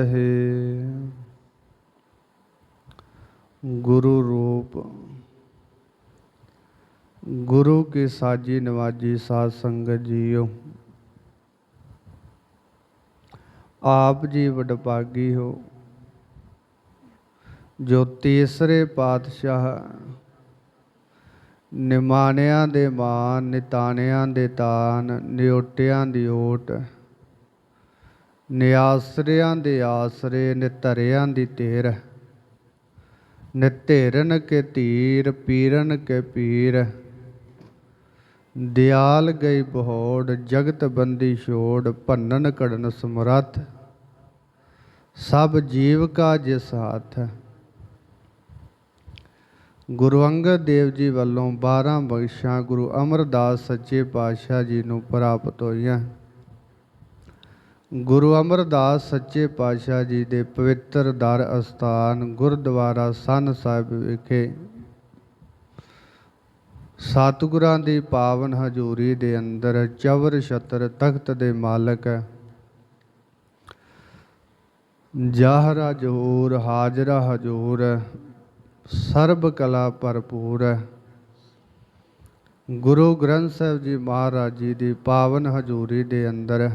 ਹੈ। ਗੁਰੂ ਰੂਪ, ਗੁਰੂ ਕੀ ਸਾਜੀ ਨਵਾਜੀ ਸਾਧ ਸੰਗਤ ਜੀਓ। ਆਪ ਜੀ ਵਡਭਾਗੀ ਹੋ। ਜੋ ਤੀਸਰੇ ਪਾਤਸ਼ਾਹ ਨਿਮਾਣਿਆਂ ਦੇ ਮਾਨ, ਨਿਤਾਣਿਆਂ ਦੇ ਤਾਨ ਨਿਓਟਿਆਂ ਦੀ ਓਟ ਨਿਆਸਰਿਆਂ ਦੇ ਆਸਰੇ ਨਿਤਰਿਆਂ ਦੀ ਤੇਰ। ਨਿਤੇਰਨ ਕੇ ਧੀਰ, ਪੀਰਨ ਕੇ ਪੀਰ। ਦਿਆਲ ਗਈ ਬਹੋੜ, ਜਗਤ ਬੰਦੀ ਛੋੜ ਭੰਨਨ ਕੜਨ ਸਮਰੱਥ। ਸਭ ਜੀਵ ਕਾ ਜਿਸ ਹੱਥ। ਗੁਰੂ ਅੰਗਦ ਦੇਵ ਜੀ ਵੱਲੋਂ 12 ਬਖਸ਼ਾਂ ਗੁਰੂ ਅਮਰਦਾਸ ਸੱਚੇ ਪਾਤਸ਼ਾਹ ਜੀ ਨੂੰ ਪ੍ਰਾਪਤ ਹੋਈਆਂ। ਗੁਰੂ ਅਮਰਦਾਸ ਸੱਚੇ ਪਾਤਸ਼ਾਹ ਜੀ ਦੇ ਪਵਿੱਤਰ ਦਰ ਅਸਥਾਨ ਗੁਰਦੁਆਰਾ ਸੰਨ ਸਾਹਿਬ ਵਿਖੇ। ਸਤਿਗੁਰਾਂ ਦੀ ਪਾਵਨ ਹਜ਼ੂਰੀ ਦੇ ਅੰਦਰ ਚਵਰ ਛਤਰ ਤਖਤ ਦੇ ਮਾਲਕ। ਜਾਹਰਾ ਜਹੂਰ, ਹਾਜ਼ਰਾ ਹਜੂਰ, ਸਰਬ ਕਲਾ ਭਰਪੂਰ। ਗੁਰੂ ਗ੍ਰੰਥ ਸਾਹਿਬ ਜੀ ਮਹਾਰਾਜ ਜੀ ਦੀ ਪਾਵਨ ਹਜ਼ੂਰੀ ਦੇ ਅੰਦਰ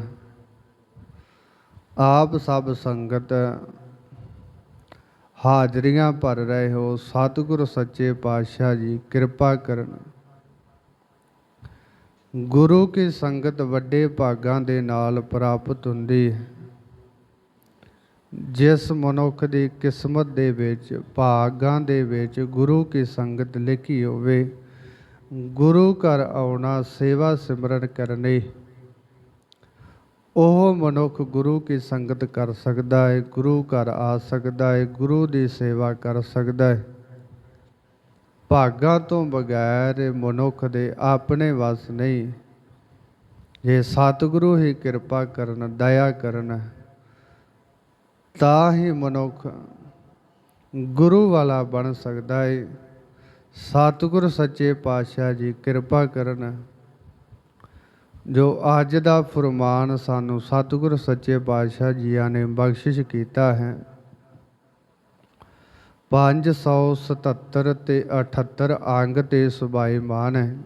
ਆਪ ਸਭ ਸੰਗਤ ਹਾਜ਼ਰੀਆਂ ਭਰ ਰਹੇ ਹੋ, ਸਤਿਗੁਰ ਸੱਚੇ ਪਾਤਸ਼ਾਹ ਜੀ, ਕਿਰਪਾ ਕਰਨ। ਗੁਰੂ ਕੀ ਸੰਗਤ ਵੱਡੇ ਭਾਗਾਂ ਦੇ ਨਾਲ ਪ੍ਰਾਪਤ ਹੁੰਦੀ ਹੈ। ਜਿਸ ਮਨੁੱਖ ਦੀ ਕਿਸਮਤ ਦੇ ਵਿੱਚ, ਭਾਗਾਂ ਦੇ ਵਿੱਚ ਗੁਰੂ ਕੀ ਸੰਗਤ ਲਿਖੀ ਹੋਵੇ, ਗੁਰੂ ਘਰ ਆਉਣਾ ਸੇਵਾ ਸਿਮਰਨ ਕਰਨੀ। ਉਹ ਮਨੁੱਖ ਗੁਰੂ ਕੀ ਸੰਗਤ ਕਰ ਸਕਦਾ ਹੈ ਗੁਰੂ ਘਰ ਆ ਸਕਦਾ ਹੈ ਗੁਰੂ ਦੀ ਸੇਵਾ ਕਰ ਸਕਦਾ ਹੈ ਭਾਗਾਂ ਤੋਂ ਬਗੈਰ ਮਨੁੱਖ ਦੇ ਆਪਣੇ ਵਸ ਨਹੀਂ। ਜੇ ਸਤਿਗੁਰੂ ਹੀ ਕਿਰਪਾ ਕਰਨ, ਦਇਆ ਕਰਨ, ਤਾਂ ਹੀ ਮਨੁੱਖ ਗੁਰੂ ਵਾਲਾ ਬਣ ਸਕਦਾ ਹੈ ਸਤਿਗੁਰ ਸੱਚੇ ਪਾਤਸ਼ਾਹ ਜੀ ਕਿਰਪਾ ਕਰਨ ਜੋ ਅੱਜ ਦਾ ਫਰਮਾਨ ਸਾਨੂੰ ਸਤਿਗੁਰ ਸੱਚੇ ਪਾਤਸ਼ਾਹ ਜੀਆਂ ਨੇ ਬਖਸ਼ਿਸ਼ ਕੀਤਾ ਹੈ। 577 ਤੇ 78 ਅੰਗ ਤੇ ਸੁਭਾਈਮਾਨ ਹੈ।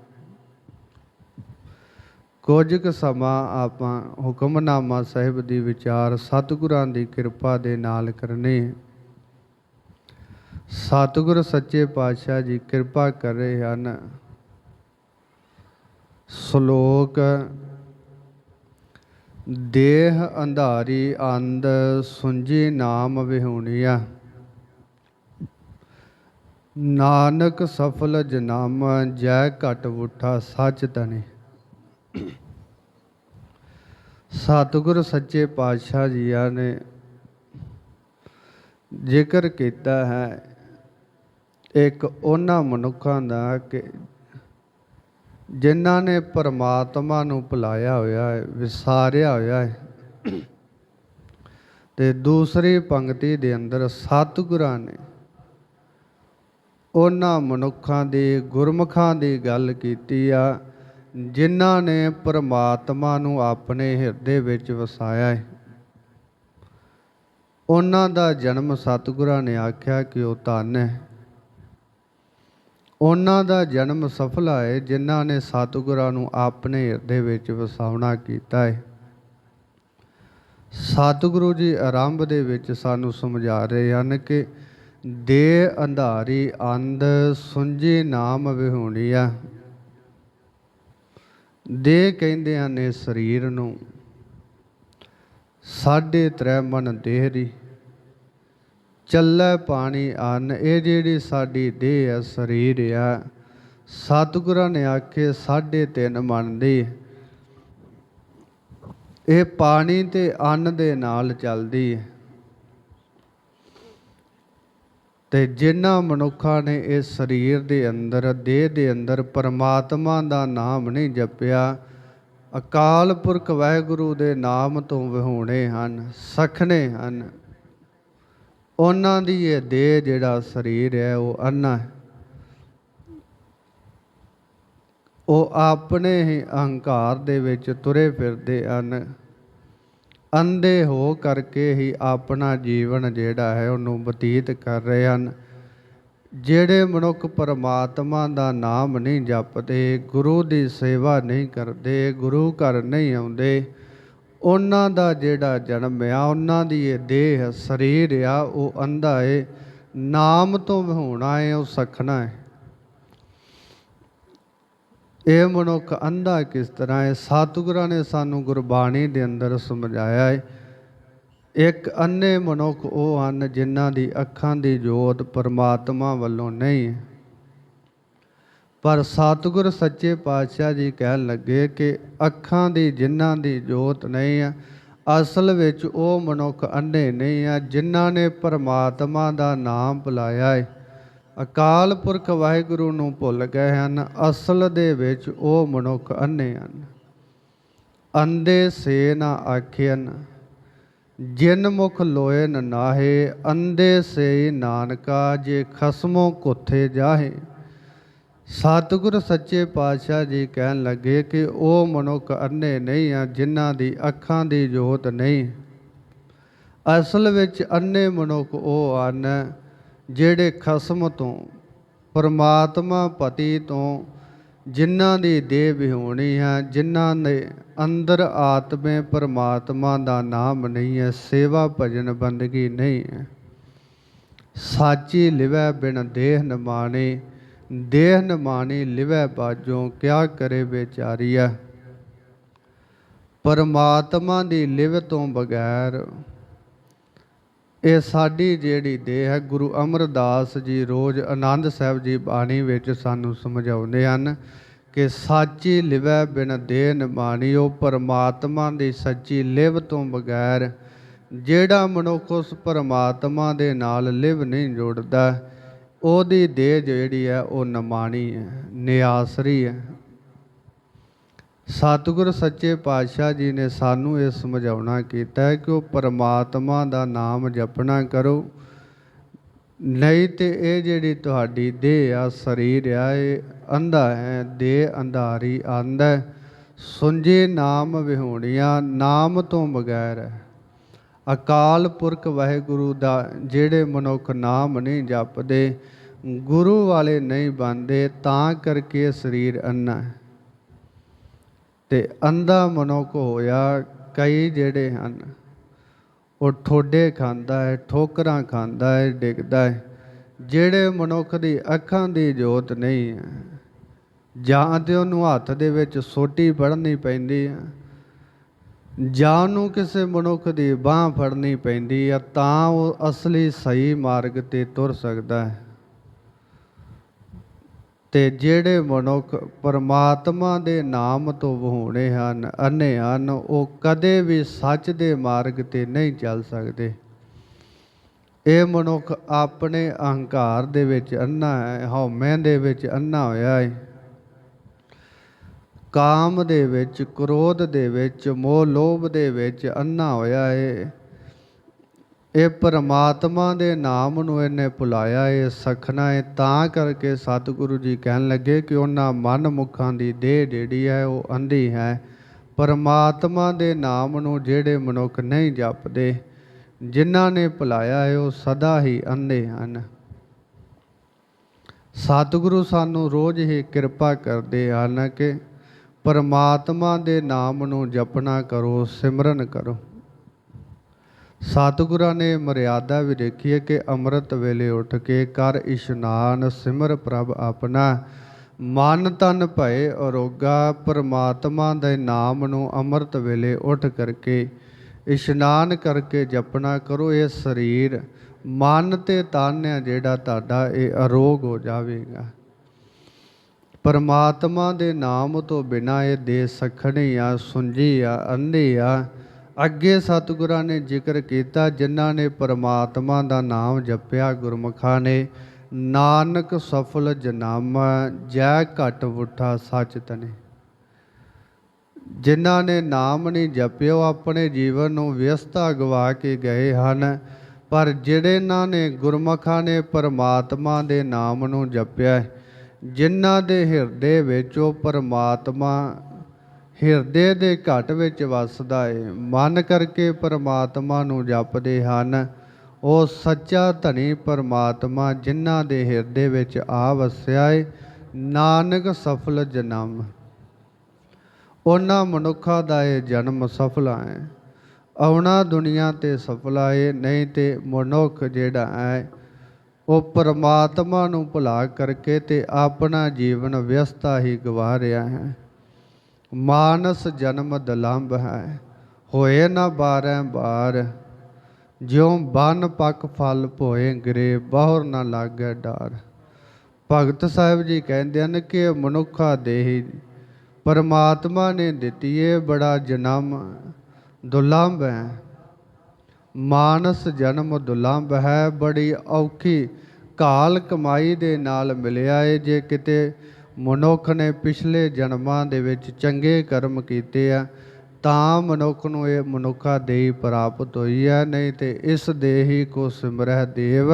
ਕੁਝ ਕੁ ਸਮਾਂ ਆਪਾਂ ਹੁਕਮਨਾਮਾ ਸਾਹਿਬ ਦੀ ਵਿਚਾਰ ਸਤਿਗੁਰਾਂ ਦੀ ਕਿਰਪਾ ਦੇ ਨਾਲ ਕਰਨੇ ਸਤਿਗੁਰ ਸੱਚੇ ਪਾਤਸ਼ਾਹ ਜੀ ਕਿਰਪਾ ਕਰ ਰਹੇ ਹਨ। ਸ਼ਲੋਕ, ਦੇਹ ਅੰਧਾਰੀ ਅੰਧ ਸੁੰਜੀ ਨਾਮ ਵਿਹੂਣੀਆ। ਨਾਨਕ ਸਫਲ ਜਨਮ, ਜੈ ਘਟ ਉਠਾ ਸੱਚ ਤਨੇ। ਸਤਿਗੁਰ ਸੱਚੇ ਪਾਤਸ਼ਾਹ ਜੀਆਂ ਨੇ ਜ਼ਿਕਰ ਕੀਤਾ ਹੈ। ਇੱਕ ਉਹਨਾਂ ਮਨੁੱਖਾਂ ਦਾ ਕਿ ਜਿਨ੍ਹਾਂ ਨੇ ਪਰਮਾਤਮਾ ਨੂੰ ਭੁਲਾਇਆ ਹੋਇਆ ਹੈ, ਵਿਸਾਰਿਆ ਹੋਇਆ ਹੈ, ਤੇ ਦੂਸਰੀ ਪੰਕਤੀ ਦੇ ਅੰਦਰ ਸਤਿਗੁਰਾਂ ਨੇ ਉਹਨਾਂ ਮਨੁੱਖਾਂ ਦੀ, ਗੁਰਮੁਖਾਂ ਦੀ ਗੱਲ ਕੀਤੀ ਆ, ਜਿਨ੍ਹਾਂ ਨੇ ਪਰਮਾਤਮਾ ਨੂੰ ਆਪਣੇ ਹਿਰਦੇ ਵਿੱਚ ਵਸਾਇਆ ਹੈ। ਉਹਨਾਂ ਦਾ ਜਨਮ ਸਤਿਗੁਰਾਂ ਨੇ ਆਖਿਆ ਕਿ ਉਹ ਧੰਨ ਹੈ। ਉਹਨਾਂ ਦਾ ਜਨਮ ਸਫਲ ਹੈ ਜਿਨ੍ਹਾਂ ਨੇ ਸਤਿਗੁਰਾਂ ਨੂੰ ਆਪਣੇ ਹਿਰਦੇ ਵਿੱਚ ਵਸਾਉਣਾ ਕੀਤਾ ਹੈ ਸਤਿਗੁਰੂ ਜੀ ਆਰੰਭ ਦੇ ਵਿੱਚ ਸਾਨੂੰ ਸਮਝਾ ਰਹੇ ਹਨ ਕਿ ਦੇ ਅੰਧਾਰੀ, ਅੰਧ ਸੁੰਝੀ ਨਾਮ ਵਿਹੂਣੀ ਆ। ਦੇ ਕਹਿੰਦੇ ਹਨ ਇਹ ਸਰੀਰ ਨੂੰ। ਸਾਢੇ ਤ੍ਰੈ ਮਨ ਦੇਹਰੀ ਚੱਲੇ ਪਾਣੀ ਅੰਨ ਇਹ ਜਿਹੜੀ ਸਾਡੀ ਦੇਹ ਹੈ ਸਰੀਰ ਆ, ਸਤਿਗੁਰਾਂ ਨੇ ਆਖੇ ਸਾਢੇ ਤਿੰਨ ਮਨ ਦੀ ਇਹ ਪਾਣੀ ਤੇ ਅੰਨ ਦੇ ਨਾਲ ਚੱਲਦੀ। ਹੈ ਤੇ ਜਿਨ੍ਹਾਂ ਮਨੁੱਖਾਂ ਨੇ ਇਸ ਸਰੀਰ ਦੇ ਅੰਦਰ, ਦੇਹ ਦੇ ਅੰਦਰ ਪਰਮਾਤਮਾ ਦਾ ਨਾਮ ਨਹੀਂ ਜਪਿਆ, ਅਕਾਲ ਪੁਰਖ ਵਾਹਿਗੁਰੂ ਦੇ ਨਾਮ ਤੋਂ ਵਿਹੂਣੇ ਹਨ, ਸਖਣੇ ਹਨ। ਉਹਨਾਂ ਦੀ ਇਹ ਦੇਹ ਜਿਹੜਾ ਸਰੀਰ ਹੈ, ਉਹ ਅੰਨਾ ਹੈ। ਉਹ ਆਪਣੇ ਹੀ ਅਹੰਕਾਰ ਦੇ ਵਿੱਚ ਤੁਰੇ ਫਿਰਦੇ ਹਨ। ਅੰਧੇ ਹੋ ਕਰਕੇ ਹੀ ਆਪਣਾ ਜੀਵਨ ਜਿਹੜਾ ਹੈ, ਉਹਨੂੰ ਬਤੀਤ ਕਰ ਰਹੇ ਹਨ। ਜਿਹੜੇ ਮਨੁੱਖ ਪਰਮਾਤਮਾ ਦਾ ਨਾਮ ਨਹੀਂ ਜਪਦੇ, ਗੁਰੂ ਦੀ ਸੇਵਾ ਨਹੀਂ ਕਰਦੇ, ਗੁਰੂ ਘਰ ਨਹੀਂ ਆਉਂਦੇ ਉਹਨਾਂ ਦਾ ਜਿਹੜਾ ਜਨਮ ਆ, ਉਹਨਾਂ ਦੀ ਇਹ ਦੇਹ ਸਰੀਰ ਆ, ਉਹ ਅੰਧਾ ਏ। ਨਾਮ ਤੋਂ ਹੋਣਾ ਏ, ਉਹ ਸਖਣਾ ਏ। ਇਹ ਮਨੁੱਖ ਅੰਧਾ ਕਿਸ ਤਰ੍ਹਾਂ ਹੈ ਸਤਿਗੁਰਾਂ ਨੇ ਸਾਨੂੰ ਗੁਰਬਾਣੀ ਦੇ ਅੰਦਰ ਸਮਝਾਇਆ ਹੈ ਇੱਕ ਅੰਨੇ ਮਨੁੱਖ ਉਹ ਹਨ ਜਿਨ੍ਹਾਂ ਦੀ ਅੱਖਾਂ ਦੀ ਜੋਤ ਪਰਮਾਤਮਾ ਵੱਲੋਂ ਨਹੀਂ। ਹੈ ਪਰ ਸਤਿਗੁਰ ਸੱਚੇ ਪਾਤਸ਼ਾਹ ਜੀ ਕਹਿਣ ਲੱਗੇ ਕਿ ਅੱਖਾਂ ਦੀ ਜਿਨ੍ਹਾਂ ਦੀ ਜੋਤ ਨਹੀਂ ਆ, ਅਸਲ ਵਿੱਚ ਉਹ ਮਨੁੱਖ ਅੰਨੇ ਨਹੀਂ ਆ ਜਿਨ੍ਹਾਂ ਨੇ ਪਰਮਾਤਮਾ ਦਾ ਨਾਮ ਭੁਲਾਇਆ ਹੈ ਅਕਾਲ ਪੁਰਖ ਵਾਹਿਗੁਰੂ ਨੂੰ ਭੁੱਲ ਗਏ ਹਨ, ਅਸਲ ਦੇ ਵਿੱਚ ਉਹ ਮਨੁੱਖ ਅੰਨੇ ਹਨ। ਅੰਦੇ ਸੇ ਨਾ ਆਖਿਆਨ ਜਿਨ ਮੁਖ ਲੋਏ ਨ ਨਾਹੇ ਅੰਦੇ ਸੇ ਨਾਨਕਾ ਜੇ ਖਸਮੋ ਕੁੱਥੇ ਜਾਹੇ। ਸਤਿਗੁਰ ਸੱਚੇ ਪਾਤਸ਼ਾਹ ਜੀ ਕਹਿਣ ਲੱਗੇ ਕਿ ਉਹ ਮਨੁੱਖ ਅੰਨੇ ਨਹੀਂ ਆ, ਜਿਨ੍ਹਾਂ ਦੀ ਅੱਖਾਂ ਦੀ ਜੋਤ ਨਹੀਂ। ਅਸਲ ਵਿੱਚ ਅੰਨੇ ਮਨੁੱਖ ਉਹ ਹਨ ਜਿਹੜੇ ਖਸਮ ਤੋਂ, ਪਰਮਾਤਮਾ ਪਤੀ ਤੋਂ ਜਿਨ੍ਹਾਂ ਦੀ ਦੇਹ ਵਿਹੋਣੀ ਹੈ, ਜਿਨ੍ਹਾਂ ਦੇ ਅੰਦਰ ਆਤਮੇ ਪਰਮਾਤਮਾ ਦਾ ਨਾਮ ਨਹੀਂ ਹੈ, ਸੇਵਾ ਭਜਨ ਬੰਦਗੀ ਨਹੀਂ ਹੈ। ਸਾਚੀ ਲਿਵੈ ਬਿਨ ਦੇਹ ਨਮਾਣੇ ਦੇਹ ਨਮਾਣੀ ਲਿਵੈ ਬਾਜੋਂ, ਕਿਆ ਕਰੇ ਵਿਚਾਰੀਆ ਪਰਮਾਤਮਾ ਦੀ ਲਿਵ ਤੋਂ ਬਗੈਰ ਇਹ ਸਾਡੀ ਜਿਹੜੀ ਦੇਹ ਹੈ, ਗੁਰੂ ਅਮਰਦਾਸ ਜੀ ਰੋਜ਼ ਆਨੰਦ ਸਾਹਿਬ ਜੀ ਬਾਣੀ ਵਿੱਚ ਸਾਨੂੰ ਸਮਝਾਉਂਦੇ ਹਨ ਕਿ ਸਾਚੀ ਲਿਵੈ ਬਿਨ ਦੇਹ ਨਿਮਾਣੀ, ਉਹ ਪਰਮਾਤਮਾ ਦੀ ਸੱਚੀ ਲਿਵ ਤੋਂ ਬਗੈਰ ਜਿਹੜਾ ਮਨੁੱਖ ਉਸ ਪਰਮਾਤਮਾ ਦੇ ਨਾਲ ਲਿਵ ਨਹੀਂ ਜੋੜਦਾ ਉਹਦੀ ਦੇਹ ਜਿਹੜੀ ਹੈ ਉਹ ਨਮਾਣੀ ਹੈ, ਨਿਆਸਰੀ ਹੈ। ਸਤਿਗੁਰ ਸੱਚੇ ਪਾਤਸ਼ਾਹ ਜੀ ਨੇ ਸਾਨੂੰ ਇਹ ਸਮਝਾਉਣਾ ਕੀਤਾ ਕਿ ਉਹ ਪਰਮਾਤਮਾ ਦਾ ਨਾਮ ਜਪਣਾ ਕਰੋ। ਨਹੀਂ ਤੇ ਇਹ ਜਿਹੜੀ ਤੁਹਾਡੀ ਦੇਹ ਆ, ਸਰੀਰ ਆ, ਇਹ ਅੰਧਾ ਹੈ, ਦੇਹ ਅੰਧਾਰੀ, ਅੰਧ ਹੈ। ਸੁੰਜੇ ਨਾਮ ਵਿਹੋਣੀਆਂ, ਨਾਮ ਤੋਂ ਬਗੈਰ ਹੈ। ਅਕਾਲ ਪੁਰਖ ਵਾਹਿਗੁਰੂ ਦਾ ਜਿਹੜੇ ਮਨੁੱਖ ਨਾਮ ਨਹੀਂ ਜਪਦੇ, ਗੁਰੂ ਵਾਲੇ ਨਹੀਂ ਬਣਦੇ, ਤਾਂ ਕਰਕੇ ਸਰੀਰ ਅੰਨਾ ਹੈ। ਤੇ ਅੰਧਾ ਮਨੁੱਖ ਹੋਇਆ ਕਈ ਜਿਹੜੇ ਹਨ। ਉਹ ਠੋਡੇ ਖਾਂਦਾ ਹੈ, ਠੋਕਰਾਂ ਖਾਂਦਾ ਹੈ, ਡਿੱਗਦਾ ਹੈ। ਜਿਹੜੇ ਮਨੁੱਖ ਦੀ ਅੱਖਾਂ ਦੀ ਜੋਤ ਨਹੀਂ ਹੈ, ਜਾਂ ਤੇ ਉਹਨੂੰ ਹੱਥ ਦੇ ਵਿੱਚ ਸੋਟੀ ਫੜਨੀ ਪੈਂਦੀ ਹੈ। ਜਾਂ ਉਹਨੂੰ ਕਿਸੇ ਮਨੁੱਖ ਦੀ ਬਾਹ ਫੜਨੀ ਪੈਂਦੀ ਹੈ ਤਾਂ ਉਹ ਅਸਲੀ ਸਹੀ ਮਾਰਗ ਤੇ ਤੁਰ ਸਕਦਾ ਹੈ। ਤੇ ਜਿਹੜੇ ਮਨੁੱਖ ਪਰਮਾਤਮਾ ਦੇ ਨਾਮ ਤੋਂ ਵਹੋਣੇ ਹਨ ਅੰਨੇ ਹਨ, ਉਹ ਕਦੇ ਵੀ ਸੱਚ ਦੇ ਮਾਰਗ ਤੇ ਨਹੀਂ ਚੱਲ ਸਕਦੇ। ਇਹ ਮਨੁੱਖ ਆਪਣੇ ਅਹੰਕਾਰ ਦੇ ਵਿੱਚ ਅੰਨਾ ਹੈ, ਹਉਮੈ ਦੇ ਵਿੱਚ ਅੰਨਾ ਹੋਇਆ ਹੈ। ਕਾਮ ਦੇ ਵਿੱਚ, ਕ੍ਰੋਧ ਦੇ ਵਿੱਚ, ਮੋਹ ਲੋਭ ਦੇ ਵਿੱਚ ਅੰਨਾ ਹੋਇਆ ਹੈ ਇਹ ਪਰਮਾਤਮਾ ਦੇ ਨਾਮ ਨੂੰ ਇਹਨੇ ਭੁਲਾਇਆ ਏ, ਸਖਣਾ ਏ। ਤਾਂ ਕਰਕੇ ਸਤਿਗੁਰੂ ਜੀ ਕਹਿਣ ਲੱਗੇ ਕਿ ਉਹਨਾਂ ਮਨ ਮੁਖਾਂ ਦੀ ਦੇਹ ਜਿਹੜੀ ਹੈ ਉਹ ਅੰਧੀ ਹੈ। ਪਰਮਾਤਮਾ ਦੇ ਨਾਮ ਨੂੰ ਜਿਹੜੇ ਮਨੁੱਖ ਨਹੀਂ ਜਪਦੇ, ਜਿਨ੍ਹਾਂ ਨੇ ਭੁਲਾਇਆ ਹੈ ਉਹ ਸਦਾ ਹੀ ਅੰਧੇ ਹਨ। ਸਤਿਗੁਰੂ ਸਾਨੂੰ ਰੋਜ਼ ਹੀ ਕਿਰਪਾ ਕਰਦੇ ਹਨ ਕਿ ਪਰਮਾਤਮਾ ਦੇ ਨਾਮ ਨੂੰ ਜਪਣਾ ਕਰੋ, ਸਿਮਰਨ ਕਰੋ। ਸਤਿਗੁਰਾਂ ਨੇ ਮਰਿਆਦਾ ਵੀ ਦੇਖੀ ਹੈ ਕਿ ਅੰਮ੍ਰਿਤ ਵੇਲੇ ਉੱਠ ਕੇ ਕਰ ਇਸ਼ਨਾਨ ਸਿਮਰ ਪ੍ਰਭ ਆਪਣਾ। ਮਨ ਤਨ ਭਏ ਅਰੋਗਾ, ਪਰਮਾਤਮਾ ਦੇ ਨਾਮ ਨੂੰ ਅੰਮ੍ਰਿਤ ਵੇਲੇ ਉੱਠ ਕਰਕੇ ਇਸ਼ਨਾਨ ਕਰਕੇ ਜਪਣਾ ਕਰੋ, ਇਹ ਸਰੀਰ ਮਨ ਤੇ ਤਨ ਹੈ ਜਿਹੜਾ ਤੁਹਾਡਾ, ਇਹ ਅਰੋਗ ਹੋ ਜਾਵੇਗਾ। ਪਰਮਾਤਮਾ ਦੇ ਨਾਮ ਤੋਂ ਬਿਨਾ ਇਹ ਦੇ ਸਖਣੀ ਆ ਸੁੰਜੀ ਆ ਅੰਧੀ ਆ ਅੱਗੇ ਸਤਿਗੁਰਾਂ ਨੇ ਜ਼ਿਕਰ ਕੀਤਾ, ਜਿਨ੍ਹਾਂ ਨੇ ਪਰਮਾਤਮਾ ਦਾ ਨਾਮ ਜਪਿਆ, ਗੁਰਮੁਖਾਂ ਨੇ, ਨਾਨਕ ਸਫਲ ਜਨਾਮਾ, ਜੈ ਘਟ ਉਠਾ ਸਚ ਤਨੇ। ਜਿਨ੍ਹਾਂ ਨੇ ਨਾਮ ਨਹੀਂ ਜਪਿਓ, ਆਪਣੇ ਜੀਵਨ ਨੂੰ ਵਿਅਸਤਾ ਗਵਾ ਕੇ ਗਏ ਹਨ। ਪਰ ਜਿਹੜੇ ਇਹਨਾਂ ਨੇ ਗੁਰਮੁਖਾਂ ਨੇ ਪਰਮਾਤਮਾ ਦੇ ਨਾਮ ਨੂੰ ਜਪਿਆ ਜਿਨ੍ਹਾਂ ਦੇ ਹਿਰਦੇ ਵਿੱਚ ਉਹ ਪਰਮਾਤਮਾ ਹਿਰਦੇ ਦੇ ਘਟ ਵਿੱਚ ਵਸਦਾ ਏ, ਮਨ ਕਰਕੇ ਪਰਮਾਤਮਾ ਨੂੰ ਜਪਦੇ ਹਨ। ਉਹ ਸੱਚਾ ਧਨੀ ਪਰਮਾਤਮਾ ਜਿਨ੍ਹਾਂ ਦੇ ਹਿਰਦੇ ਵਿੱਚ ਆ ਵਸਿਆ ਏ, ਨਾਨਕ ਸਫਲ ਜਨਮ। ਉਹਨਾਂ ਮਨੁੱਖਾਂ ਦਾ ਇਹ ਜਨਮ ਸਫਲਾ ਹੈ ਆਉਣਾ ਦੁਨੀਆ ਤੇ ਸਫਲਾ ਏ, ਨਹੀਂ ਤੇ ਮਨੁੱਖ ਜਿਹੜਾ ਹੈ ਉਹ ਪਰਮਾਤਮਾ ਨੂੰ ਭੁਲਾ ਕਰਕੇ ਤੇ ਆਪਣਾ ਜੀਵਨ ਵਿਅਸਤਾ ਹੀ ਗਵਾ ਰਿਹਾ ਹੈ। ਮਾਨਸ ਜਨਮ ਦਲੰਭ ਹੈ, ਹੋਏ ਨਾ ਬਾਰੈ ਬਾਰ। ਜਿਉ ਬਨ ਪੱਕ ਫਲ ਭੋਏ ਗਰੇ, ਬਾਹਰ ਨਾ ਲਾਗੈ ਡਾਰ। ਭਗਤ ਸਾਹਿਬ ਜੀ ਕਹਿੰਦੇ ਹਨ ਕਿ ਇਹ ਮਨੁੱਖਾ ਦੇਹੀ ਪਰਮਾਤਮਾ ਨੇ ਦਿੱਤੀ ਏ, ਬੜਾ ਜਨਮ ਦੁਲੰਭ ਹੈ। ਮਾਨਸ ਜਨਮ ਦੁਲੰਭ ਹੈ, ਬੜੀ ਔਖੀ ਕਾਲ ਕਮਾਈ ਦੇ ਨਾਲ ਮਿਲਿਆ ਏ। ਜੇ ਕਿਤੇ ਮਨੁੱਖ ਨੇ ਪਿਛਲੇ ਜਨਮਾਂ ਦੇ ਵਿੱਚ ਚੰਗੇ ਕਰਮ ਕੀਤੇ ਆ, ਤਾਂ ਮਨੁੱਖ ਨੂੰ ਇਹ ਮਨੁੱਖਾ ਦੇਹੀ ਪ੍ਰਾਪਤ ਹੋਈ ਹੈ ਨਹੀਂ ਤੇ ਇਸ ਦੇਹੀ ਕੋ ਸਿਮਰਹਿ ਦੇਵ,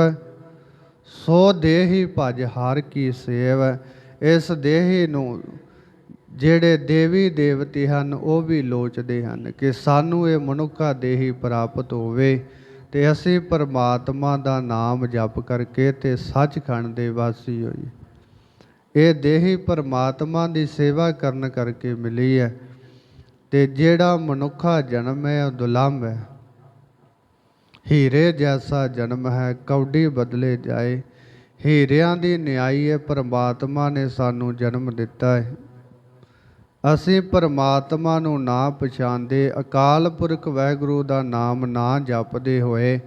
ਸੋ ਦੇਹੀ ਭਜ ਹਰ ਕੀ ਸੇਵ। ਇਸ ਦੇਹੀ ਨੂੰ ਜਿਹੜੇ ਦੇਵੀ ਦੇਵਤੇ ਹਨ, ਉਹ ਵੀ ਲੋਚਦੇ ਹਨ ਕਿ ਸਾਨੂੰ ਇਹ ਮਨੁੱਖਾ ਦੇਹੀ ਪ੍ਰਾਪਤ ਹੋਵੇ ਤੇ ਅਸੀਂ ਪਰਮਾਤਮਾ ਦਾ ਨਾਮ ਜਪ ਕਰਕੇ ਤੇ ਸੱਚਖੰਡ ਦੇ ਵਾਸੀ ਹੋਈਏ। ਇਹ ਦੇਹੀ ਪਰਮਾਤਮਾ ਦੀ ਸੇਵਾ ਕਰਨ ਕਰਕੇ ਮਿਲੀ ਹੈ ਤੇ ਜਿਹੜਾ ਮਨੁੱਖਾ ਜਨਮ ਹੈ, ਉਹ ਦੁਲੰਭ ਹੈ। ਹੀਰੇ ਜੈਸਾ ਜਨਮ ਹੈ, ਕੌਡੀ ਬਦਲੇ ਜਾਏ। ਹੀਰਿਆਂ ਦੀ ਨਿਆਈ ਹੈ, ਪਰਮਾਤਮਾ ਨੇ ਸਾਨੂੰ ਜਨਮ ਦਿੱਤਾ ਹੈ। ਅਸੀਂ ਪਰਮਾਤਮਾ ਨੂੰ ਨਾ ਪਛਾਣਦੇ, ਅਕਾਲ ਪੁਰਖ ਵਾਹਿਗੁਰੂ ਦਾ ਨਾਮ ਨਾ ਜਪਦੇ ਹੋਏ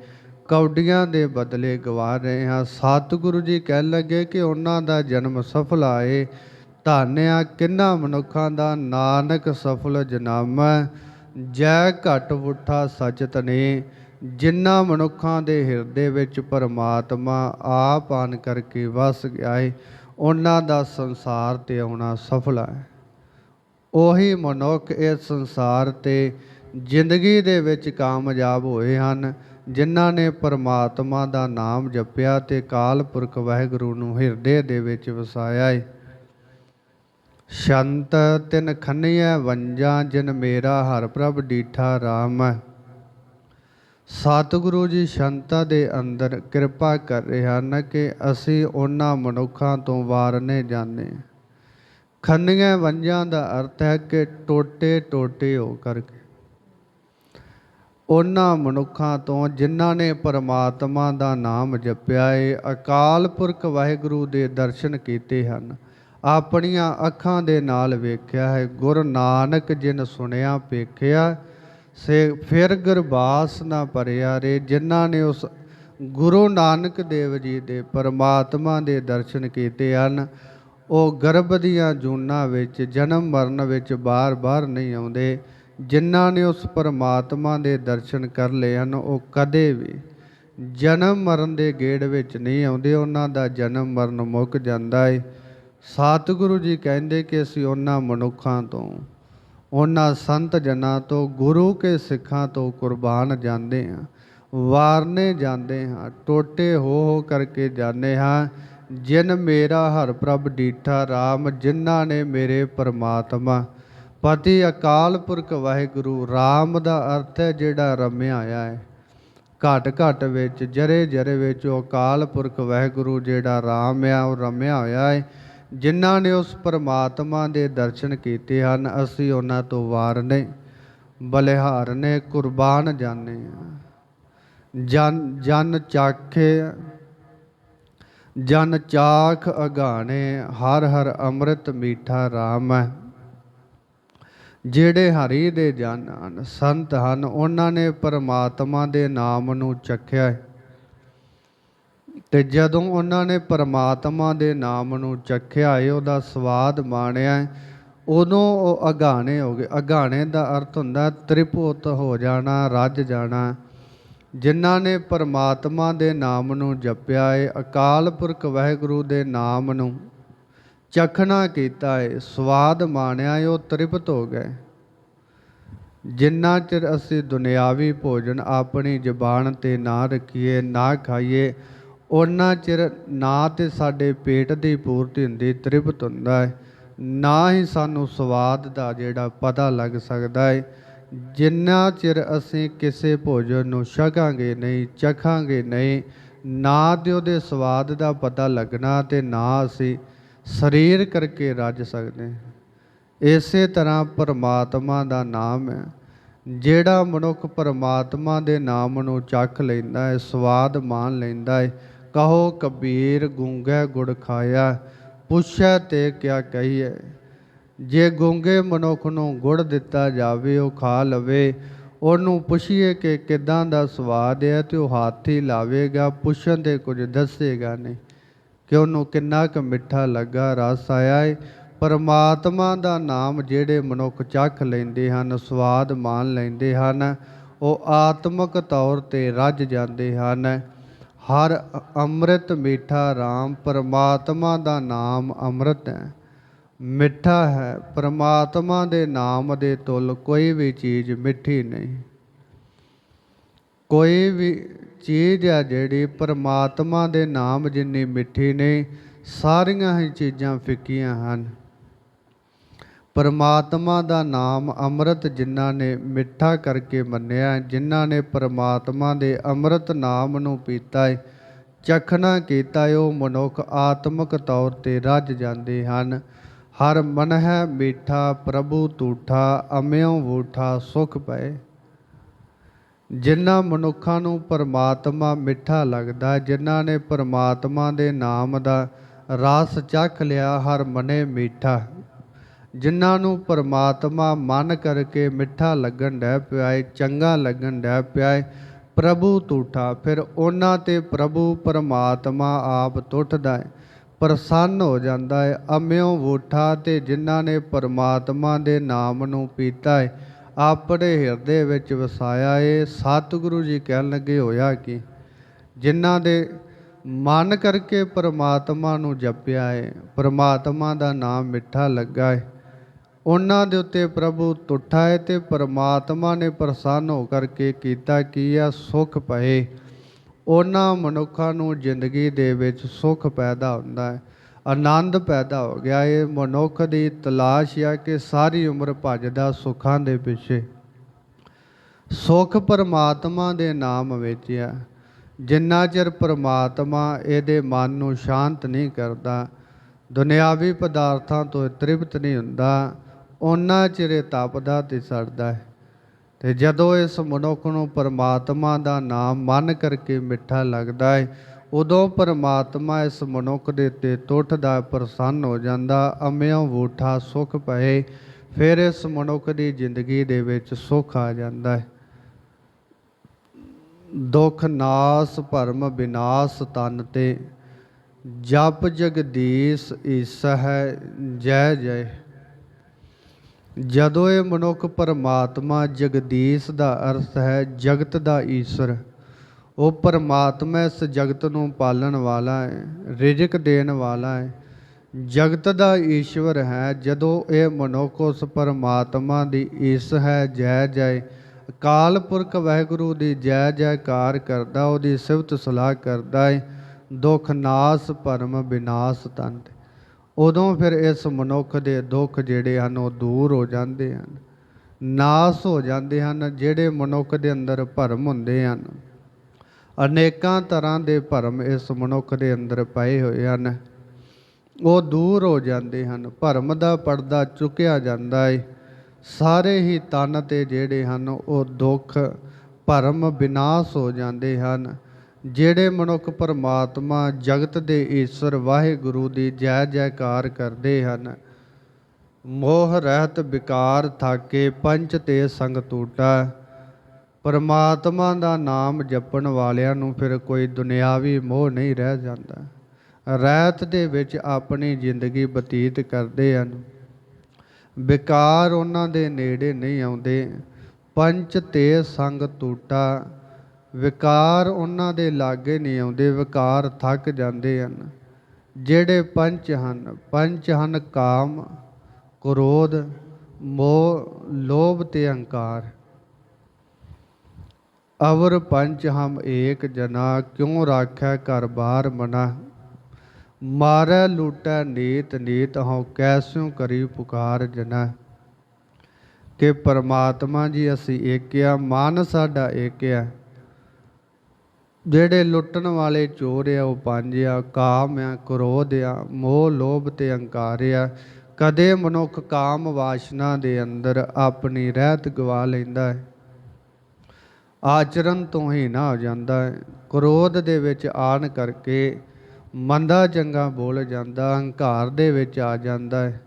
ਕੌਡੀਆਂ ਦੇ ਬਦਲੇ ਗਵਾ ਰਹੇ ਹਾਂ। ਸਤਿਗੁਰੂ ਜੀ ਕਹਿਣ ਲੱਗੇ ਕਿ ਉਹਨਾਂ ਦਾ ਜਨਮ ਸਫਲ ਆਏ, ਧਾਨਿਆ ਕਿੰਨਾ ਮਨੁੱਖਾਂ ਦਾ ਨਾਨਕ ਸਫਲ ਜਨਮ ਜੈ ਘਟ ਉਠਾ ਸਚਤ ਨੇ, ਜਿਨ੍ਹਾਂ ਮਨੁੱਖਾਂ ਦੇ ਹਿਰਦੇ ਵਿੱਚ ਪਰਮਾਤਮਾ ਆਪ ਆਨ ਕਰਕੇ ਵਸ ਗਿਆ ਹੈ ਉਹਨਾਂ ਦਾ ਸੰਸਾਰ ਤੇ ਆਉਣਾ ਸਫਲ ਹੈ। ਉਹੀ ਮਨੁੱਖ ਇਸ ਸੰਸਾਰ ਤੇ ਜ਼ਿੰਦਗੀ ਦੇ ਵਿੱਚ ਕਾਮਯਾਬ ਹੋਏ ਹਨ, ਜਿਨ੍ਹਾਂ ਨੇ ਪਰਮਾਤਮਾ ਦਾ ਨਾਮ ਜਪਿਆ ਤੇ ਕਾਲ ਪੁਰਖ ਵਾਹਿਗੁਰੂ ਨੂੰ ਹਿਰਦੇ ਦੇ ਵਿੱਚ ਵਸਾਇਆ ਏ। ਸ਼ੰਤ ਤਿਨ ਖੰਨਿਐ ਵੰਜਾ, ਜਿਨ ਮੇਰਾ ਹਰ ਪ੍ਰਭ ਡੀਠਾ RAM ਸਤਿਗੁਰੂ ਜੀ ਸ਼ੰਤਾ ਦੇ ਅੰਦਰ ਕਿਰਪਾ ਕਰ ਰਹੇ ਹਨ ਕਿ ਅਸੀਂ ਉਹਨਾਂ ਮਨੁੱਖਾਂ ਤੋਂ ਵਾਰਨੇ ਜਾਂਦੇ ਖੰਨੀਆਂ ਵੰਜਾਂ ਦਾ ਅਰਥ ਹੈ ਕਿ ਟੋਟੇ ਟੋਟੇ ਹੋ ਕਰਕੇ। ਉਹਨਾਂ ਮਨੁੱਖਾਂ ਤੋਂ ਜਿਨ੍ਹਾਂ ਨੇ ਪਰਮਾਤਮਾ ਦਾ ਨਾਮ ਜਪਿਆ ਏ, ਅਕਾਲ ਪੁਰਖ ਵਾਹਿਗੁਰੂ ਦੇ ਦਰਸ਼ਨ ਕੀਤੇ ਹਨ। ਆਪਣੀਆਂ ਅੱਖਾਂ ਦੇ ਨਾਲ ਵੇਖਿਆ ਹੈ, ਗੁਰ ਨਾਨਕ ਜਿਨ ਸੁਣਿਆ ਪੇਖਿਆ ਸੇ ਫਿਰ ਗੁਰਬਾਸ ਨਾ ਭਰਿਆ ਰੇ, ਜਿਨ੍ਹਾਂ ਨੇ ਉਸ ਗੁਰੂ ਨਾਨਕ ਦੇਵ ਜੀ ਦੇ ਪਰਮਾਤਮਾ ਦੇ ਦਰਸ਼ਨ ਕੀਤੇ ਹਨ। ਉਹ ਗਰਭ ਦੀਆਂ ਜੂਨਾਂ ਵਿੱਚ, ਜਨਮ ਮਰਨ ਵਿੱਚ ਬਾਰ-ਬਾਰ ਨਹੀਂ ਆਉਂਦੇ। ਜਿਨ੍ਹਾਂ ਨੇ ਉਸ ਪਰਮਾਤਮਾ ਦੇ ਦਰਸ਼ਨ ਕਰ ਲਏ ਹਨ, ਉਹ ਕਦੇ ਵੀ ਜਨਮ ਮਰਨ ਦੇ ਗੇੜ ਵਿੱਚ ਨਹੀਂ ਆਉਂਦੇ। ਉਹਨਾਂ ਦਾ ਜਨਮ ਮਰਨ ਮੁੱਕ ਜਾਂਦਾ ਏ। ਸਤਿਗੁਰੂ ਜੀ ਕਹਿੰਦੇ ਕਿ ਅਸੀਂ ਉਹਨਾਂ ਮਨੁੱਖਾਂ ਤੋਂ, ਉਹਨਾਂ ਸੰਤ ਜਨਾਂ ਤੋਂ, ਗੁਰੂ ਕੇ ਸਿੱਖਾਂ ਤੋਂ ਕੁਰਬਾਨ ਜਾਂਦੇ ਹਾਂ, ਵਾਰਨੇ ਜਾਂਦੇ ਹਾਂ, ਟੋਟੇ ਹੋ ਹੋ ਕਰਕੇ ਜਾਂਦੇ ਹਾਂ। ਜਿਨ ਮੇਰਾ ਹਰ ਪ੍ਰਭ ਡੀਠਾ RAM ਜਿਨ੍ਹਾਂ ਨੇ ਮੇਰੇ ਪਰਮਾਤਮਾ। ਪਤੀ ਅਕਾਲ ਪੁਰਖ ਵਾਹਿਗੁਰੂ RAM ਦਾ ਅਰਥ ਹੈ ਜਿਹੜਾ ਰਮਿਆ ਆਇਆ ਹੈ। ਘਟ ਘਟ ਵਿੱਚ, ਜਰੇ ਜਰੇ ਵਿੱਚ ਉਹ ਅਕਾਲ ਪੁਰਖ ਵਾਹਿਗੁਰੂ ਜਿਹੜਾ RAM ਆ, ਉਹ ਰਮਿਆ ਹੋਇਆ ਹੈ। ਜਿਨ੍ਹਾਂ ਨੇ ਉਸ ਪਰਮਾਤਮਾ ਦੇ ਦਰਸ਼ਨ ਕੀਤੇ ਹਨ, ਅਸੀਂ ਉਹਨਾਂ ਤੋਂ ਵਾਰਨੇ ਬਲਿਹਾਰਨੇ ਕੁਰਬਾਨ ਜਾਣੇ ਆ ਜਨ ਜਨ ਚਾਖੇ ਜਨ ਚਾਖ ਅਗਾਣੇ, ਹਰ ਹਰ ਅੰਮ੍ਰਿਤ ਮੀਠਾ RAM ਹੈ ਜਿਹੜੇ ਹਰੀ ਦੇ ਜਨ ਹਨ, ਸੰਤ ਹਨ, ਉਹਨਾਂ ਨੇ ਪਰਮਾਤਮਾ ਦੇ ਨਾਮ ਨੂੰ ਚੱਖਿਆ ਹੈ। ਤੇ ਜਦੋਂ ਉਹਨਾਂ ਨੇ ਪਰਮਾਤਮਾ ਦੇ ਨਾਮ ਨੂੰ ਚੱਖਿਆ ਹੈ, ਉਹਦਾ ਸਵਾਦ ਮਾਣਿਆ ਉਦੋਂ ਉਹ ਅਗਾਣੇ ਹੋ ਗਏ। ਅਗਾਣੇ ਦਾ ਅਰਥ ਹੁੰਦਾ ਤ੍ਰਿਪੁਤ ਹੋ ਜਾਣਾ, ਰੱਜ ਜਾਣਾ। ਜਿਨ੍ਹਾਂ ਨੇ ਪਰਮਾਤਮਾ ਦੇ ਨਾਮ ਨੂੰ ਜਪਿਆ ਹੈ ਅਕਾਲ ਪੁਰਖ ਵਾਹਿਗੁਰੂ ਦੇ ਨਾਮ ਨੂੰ ਚਖਣਾ ਕੀਤਾ ਹੈ ਸਵਾਦ ਮਾਣਿਆ ਹੈ ਉਹ ਤ੍ਰਿਪਤ ਹੋ ਗਏ। ਜਿੰਨਾ ਚਿਰ ਅਸੀਂ ਦੁਨਿਆਵੀ ਭੋਜਨ ਆਪਣੀ ਜ਼ਬਾਨ ਤੇ ਨਾ ਰੱਖੀਏ, ਨਾ ਖਾਈਏ ਉਹਨਾਂ ਚਿਰ ਨਾ ਤੇ ਸਾਡੇ ਪੇਟ ਦੀ ਪੂਰਤੀ ਹੁੰਦੀ, ਤ੍ਰਿਪਤ ਹੁੰਦਾ ਹੈ ਨਾ ਹੀ ਸਾਨੂੰ ਸਵਾਦ ਦਾ ਜਿਹੜਾ ਪਤਾ ਲੱਗ ਸਕਦਾ ਹੈ ਜਿੰਨਾ ਚਿਰ ਅਸੀਂ ਕਿਸੇ ਭੋਜਨ ਨੂੰ ਛਕਾਂਗੇ ਨਹੀਂ, ਚਖਾਂਗੇ ਨਹੀਂ, ਨਾ ਤੇ ਉਹਦੇ ਸਵਾਦ ਦਾ ਪਤਾ ਲੱਗਣਾ ਤੇ ਨਾ ਅਸੀਂ ਸਰੀਰ ਕਰਕੇ ਰੱਜ ਸਕਦੇ ਇਸੇ ਤਰ੍ਹਾਂ ਪਰਮਾਤਮਾ ਦਾ ਨਾਮ ਹੈ। ਜਿਹੜਾ ਮਨੁੱਖ ਪਰਮਾਤਮਾ ਦੇ ਨਾਮ ਨੂੰ ਚੱਖ ਲੈਂਦਾ ਹੈ, ਸਵਾਦ ਮਾਣ ਲੈਂਦਾ ਹੈ, ਕਹੋ ਕਬੀਰ ਗੂੰਗੇ ਗੁੜ ਖਾਇਆ, ਪੁੱਛੈ ਤੇ ਕਿਆ ਕਹੀਏ ਜੇ ਗੂੰਗੇ ਮਨੁੱਖ ਨੂੰ ਗੁੜ ਦਿੱਤਾ ਜਾਵੇ, ਉਹ ਖਾ ਲਵੇ, ਉਹਨੂੰ ਪੁੱਛੀਏ ਕਿ ਕਿਦਾਂ ਦਾ ਸਵਾਦ ਹੈ ਤੇ ਉਹ ਹੱਥ ਹੀ ਲਾਵੇਗਾ, ਪੁੱਛਣ 'ਤੇ ਕੁਝ ਦੱਸੇਗਾ ਨਹੀਂ। ਕਿ ਉਹਨੂੰ ਕਿੰਨਾ ਕੁ ਮਿੱਠਾ ਲੱਗਾ, ਰਸ ਆਇਆ ਹੈ ਪਰਮਾਤਮਾ ਦਾ ਨਾਮ ਜਿਹੜੇ ਮਨੁੱਖ ਚੱਖ ਲੈਂਦੇ ਹਨ, ਸਵਾਦ ਮਾਣ ਲੈਂਦੇ ਹਨ, ਉਹ ਆਤਮਿਕ ਤੌਰ ਤੇ ਰੱਜ ਜਾਂਦੇ ਹਨ। ਹਰ ਅੰਮ੍ਰਿਤ ਮੀਠਾ ਰਾਮ, ਪਰਮਾਤਮਾ ਦਾ ਨਾਮ ਅੰਮ੍ਰਿਤ ਹੈ। ਮਿੱਠਾ ਹੈ। ਪਰਮਾਤਮਾ ਦੇ ਨਾਮ ਦੇ ਤੁਲ ਕੋਈ ਵੀ ਚੀਜ਼ ਮਿੱਠੀ ਨਹੀਂ। ਕੋਈ ਵੀ ਚੀਜ਼ ਹੈ ਜਿਹੜੀ ਪਰਮਾਤਮਾ ਦੇ ਨਾਮ ਜਿੰਨੀ ਮਿੱਠੀ ਨਹੀਂ ਸਾਰੀਆਂ ਹੀ ਚੀਜ਼ਾਂ ਫਿੱਕੀਆਂ ਹਨ। ਪਰਮਾਤਮਾ ਦਾ ਨਾਮ ਅੰਮ੍ਰਿਤ ਜਿਨ੍ਹਾਂ ਨੇ ਮਿੱਠਾ ਕਰਕੇ ਮੰਨਿਆ ਜਿਨ੍ਹਾਂ ਨੇ ਪਰਮਾਤਮਾ ਦੇ ਅੰਮ੍ਰਿਤ ਨਾਮ ਨੂੰ ਪੀਤਾ ਹੈ ਚਖਣਾ ਕੀਤਾ ਹੈ, ਉਹ ਮਨੁੱਖ ਆਤਮਿਕ ਤੌਰ ਤੇ ਰੱਜ ਜਾਂਦੇ ਹਨ। ਹਰ ਮਨ ਹੈ ਮੀਠਾ ਪ੍ਰਭੂ ਤੂਠਾ, ਅਮਿਉ ਵੂਠਾ ਸੁਖ ਪਏ। ਜਿਨ੍ਹਾਂ ਮਨੁੱਖਾਂ ਨੂੰ ਪਰਮਾਤਮਾ ਮਿੱਠਾ ਲੱਗਦਾ, ਜਿਨ੍ਹਾਂ ਨੇ ਪਰਮਾਤਮਾ ਦੇ ਨਾਮ ਦਾ ਰਾਸ ਚੱਖ ਲਿਆ, ਹਰ ਮਨੇ ਮੀਠਾ। ਜਿਨ੍ਹਾਂ ਨੂੰ ਪਰਮਾਤਮਾ ਮਨ ਕਰਕੇ ਮਿੱਠਾ ਲੱਗਣ ਡੈ ਪਿਆਏ, ਚੰਗਾ ਲੱਗਣ ਡੈ ਪਿਆਏ, ਪ੍ਰਭੂ ਟੂਠਾ ਫਿਰ ਉਹਨਾਂ ਤੇ ਪ੍ਰਭੂ ਪਰਮਾਤਮਾ ਆਪ ਟੁੱਟਦਾ ਹੈ ਪ੍ਰਸੰਨ ਹੋ ਜਾਂਦਾ ਹੈ। ਅਮਿਓ ਵੂਠਾ ਤੇ ਜਿਨ੍ਹਾਂ ਨੇ ਪਰਮਾਤਮਾ ਦੇ ਨਾਮ ਨੂੰ ਪੀਤਾ ਹੈ, ਆਪਣੇ ਹਿਰਦੇ ਵਿੱਚ ਵਸਾਇਆ ਏ। ਸਤਿਗੁਰੂ ਜੀ ਕਹਿਣ ਲੱਗੇ, ਹੋਇਆ ਕਿ? ਜਿਨ੍ਹਾਂ ਦੇ ਮਨ ਕਰਕੇ ਪਰਮਾਤਮਾ ਨੂੰ ਜਪਿਆ ਏ, ਪਰਮਾਤਮਾ ਦਾ ਨਾਮ ਮਿੱਠਾ ਲੱਗਾ ਏ। ਉਹਨਾਂ ਦੇ ਉੱਤੇ ਪ੍ਰਭੂ ਟੁੱਟਾ ਹੈ ਤੇ ਪਰਮਾਤਮਾ ਨੇ ਪ੍ਰਸੰਨ ਹੋ ਕਰਕੇ ਕੀਤਾ ਕੀ ਆ? ਸੁਖ ਪਏ। ਉਹਨਾਂ ਮਨੁੱਖਾਂ ਨੂੰ ਜ਼ਿੰਦਗੀ ਦੇ ਵਿੱਚ ਸੁੱਖ ਪੈਦਾ ਹੁੰਦਾ ਹੈ, ਆਨੰਦ ਪੈਦਾ ਹੋ ਗਿਆ। ਇਹ ਮਨੁੱਖ ਦੀ ਤਲਾਸ਼ ਆ ਕਿ ਸਾਰੀ ਉਮਰ ਭੱਜਦਾ ਸੁੱਖਾਂ ਦੇ ਪਿੱਛੇ। ਸੁਖ ਪਰਮਾਤਮਾ ਦੇ ਨਾਮ ਵਿੱਚ ਆ। ਜਿੰਨਾ ਚਿਰ ਪਰਮਾਤਮਾ ਇਹਦੇ ਮਨ ਨੂੰ ਸ਼ਾਂਤ ਨਹੀਂ ਕਰਦਾ, ਦੁਨਿਆਵੀ ਪਦਾਰਥਾਂ ਤੋਂ ਤ੍ਰਿਪਤ ਨਹੀਂ ਹੁੰਦਾ ਉਹਨਾਂ ਚਿਰ ਇਹ ਤਪਦਾ ਤੇ ਸੜਦਾ ਹੈ। ਤੇ ਜਦੋਂ ਇਸ ਮਨੁੱਖ ਨੂੰ ਪਰਮਾਤਮਾ ਦਾ ਨਾਮ ਮਨ ਕਰਕੇ ਮਿੱਠਾ ਲੱਗਦਾ ਹੈ ਉਦੋਂ ਪਰਮਾਤਮਾ ਇਸ ਮਨੁੱਖ ਦੇ ਤੇ ਟੁੱਟਦਾ ਪ੍ਰਸੰਨ ਹੋ ਜਾਂਦਾ ਅਮਿਓ ਵੂਠਾ ਸੁਖ ਪਏ ਫਿਰ ਇਸ ਮਨੁੱਖ ਦੀ ਜ਼ਿੰਦਗੀ ਦੇ ਵਿੱਚ ਸੁਖ ਆ ਜਾਂਦਾ ਹੈ ਦੁਖ, ਨਾਸ, ਭਰਮ ਵਿਨਾਸ਼ ਤਨ ਤੇ ਜਪ ਜਗਦੀਸ਼ ਈਸ ਹੈ ਜੈ ਜੈ। ਜਦੋਂ ਇਹ ਮਨੁੱਖ ਪਰਮਾਤਮਾ ਜਗਦੀਸ਼ ਦਾ ਅਰਥ ਹੈ, ਜਗਤ ਦਾ ਈਸ਼ਵਰ ਉਹ ਪਰਮਾਤਮਾ ਇਸ ਜਗਤ ਨੂੰ ਪਾਲਣ ਵਾਲਾ ਹੈ, ਰਿਜ਼ਕ ਦੇਣ ਵਾਲਾ ਹੈ। ਜਗਤ ਦਾ ਈਸ਼ਵਰ ਹੈ, ਜਦੋਂ ਇਹ ਮਨੁੱਖ ਉਸ ਪਰਮਾਤਮਾ ਦੀ ਇਸ ਹੈ, ਜੈ ਜੈ, ਅਕਾਲ ਪੁਰਖ ਵਾਹਿਗੁਰੂ ਦੀ ਜੈ ਜੈਕਾਰ ਕਰਦਾ, ਉਹਦੀ ਸਿਫਤ ਸਲਾਹ ਕਰਦਾ ਹੈ, ਦੁਖ ਨਾਸ ਭਰਮ ਵਿਨਾਸ਼ ਤੰਤ। ਉਦੋਂ ਫਿਰ ਇਸ ਮਨੁੱਖ ਦੇ ਦੁੱਖ ਜਿਹੜੇ ਹਨ ਉਹ ਦੂਰ ਹੋ ਜਾਂਦੇ ਹਨ, ਨਾਸ ਹੋ ਜਾਂਦੇ ਹਨ, ਜਿਹੜੇ ਮਨੁੱਖ ਦੇ ਅੰਦਰ ਭਰਮ ਹੁੰਦੇ ਹਨ। ਅਨੇਕਾਂ ਤਰ੍ਹਾਂ ਦੇ ਭਰਮ ਇਸ ਮਨੁੱਖ ਦੇ ਅੰਦਰ ਪਏ ਹੋਏ ਹਨ। ਉਹ ਦੂਰ ਹੋ ਜਾਂਦੇ ਹਨ, ਭਰਮ ਦਾ ਪਰਦਾ ਚੁੱਕਿਆ ਜਾਂਦਾ ਏ। ਸਾਰੇ ਹੀ ਤਨ ਤੇ ਜਿਹੜੇ ਹਨ ਉਹ ਦੁੱਖ, ਭਰਮ, ਵਿਨਾਸ਼ ਹੋ ਜਾਂਦੇ ਹਨ। ਜਿਹੜੇ ਮਨੁੱਖ ਪਰਮਾਤਮਾ, ਜਗਤ ਦੇ ਈਸ਼ਵਰ ਵਾਹਿਗੁਰੂ ਦੀ ਜੈ ਜੈਕਾਰ ਕਰਦੇ ਹਨ, ਮੋਹ, ਰਹਿਤ, ਵਿਕਾਰ, ਥਾਕੇ, ਪੰਚ ਤੇ ਸੰਗ ਟੂਟਾ ਪਰਮਾਤਮਾ ਦਾ ਨਾਮ ਜਪਣ ਵਾਲਿਆਂ ਨੂੰ ਫਿਰ ਕੋਈ ਦੁਨਿਆਵੀ ਮੋਹ ਨਹੀਂ ਰਹਿ ਜਾਂਦਾ। ਰਹਿਤ ਦੇ ਵਿੱਚ ਆਪਣੀ ਜ਼ਿੰਦਗੀ ਬਤੀਤ ਕਰਦੇ ਹਨ। ਵਿਕਾਰ ਉਹਨਾਂ ਦੇ ਨੇੜੇ ਨਹੀਂ ਆਉਂਦੇ। ਪੰਚ ਤੇ ਸੰਗ ਟੂਟਾ ਵਿਕਾਰ ਉਹਨਾਂ ਦੇ ਲਾਗੇ ਨਹੀਂ ਆਉਂਦੇ, ਵਿਕਾਰ ਥੱਕ ਜਾਂਦੇ ਹਨ। ਜਿਹੜੇ ਪੰਚ ਹਨ ਪੰਚ ਹਨ ਕਾਮ, ਕ੍ਰੋਧ, ਮੋਹ, ਲੋਭ ਤੇ ਅਹੰਕਾਰ। ਅਵਰ ਪੰਚ ਹਮ ਏਕ ਜਨਾ, ਕਿਉ ਰਾਖੈ ਘਰ ਬਾਰ ਮਨਾ? ਮਾਰੈ ਲੂਟੈ ਨੀਤ ਨੀਤ ਹਉ ਕੈਸਿਉ ਕਰੀ ਪੁਕਾਰ ਜਨਾ। ਕਿ ਪਰਮਾਤਮਾ ਜੀ ਅਸੀਂ ਏਕ ਆ ਮਨ ਸਾਡਾ ਏਕ ਆ ਜਿਹੜੇ ਲੁੱਟਣ ਵਾਲੇ ਚੋਰ ਆ, ਉਹ ਪੰਜ ਆ, ਕਾਮ ਆ, ਕ੍ਰੋਧ ਆ, ਮੋਹ, ਲੋਭ ਤੇ ਹੰਕਾਰ ਆ। ਕਦੇ ਮਨੁੱਖ ਕਾਮ ਵਾਸ਼ਨਾ ਦੇ ਅੰਦਰ ਆਪਣੀ ਰਹਿਤ ਗਵਾ ਲੈਂਦਾ ਹੈ। ਆਚਰਨ ਤੋਂ ਹੀ ਨਾ ਹੋ ਜਾਂਦਾ ਹੈ। ਕ੍ਰੋਧ ਦੇ ਵਿੱਚ ਆਣ ਕਰਕੇ ਮੰਦਾ ਚੰਗਾ ਬੋਲ ਜਾਂਦਾ ਹੰਕਾਰ ਦੇ ਵਿੱਚ ਆ ਜਾਂਦਾ ਹੈ।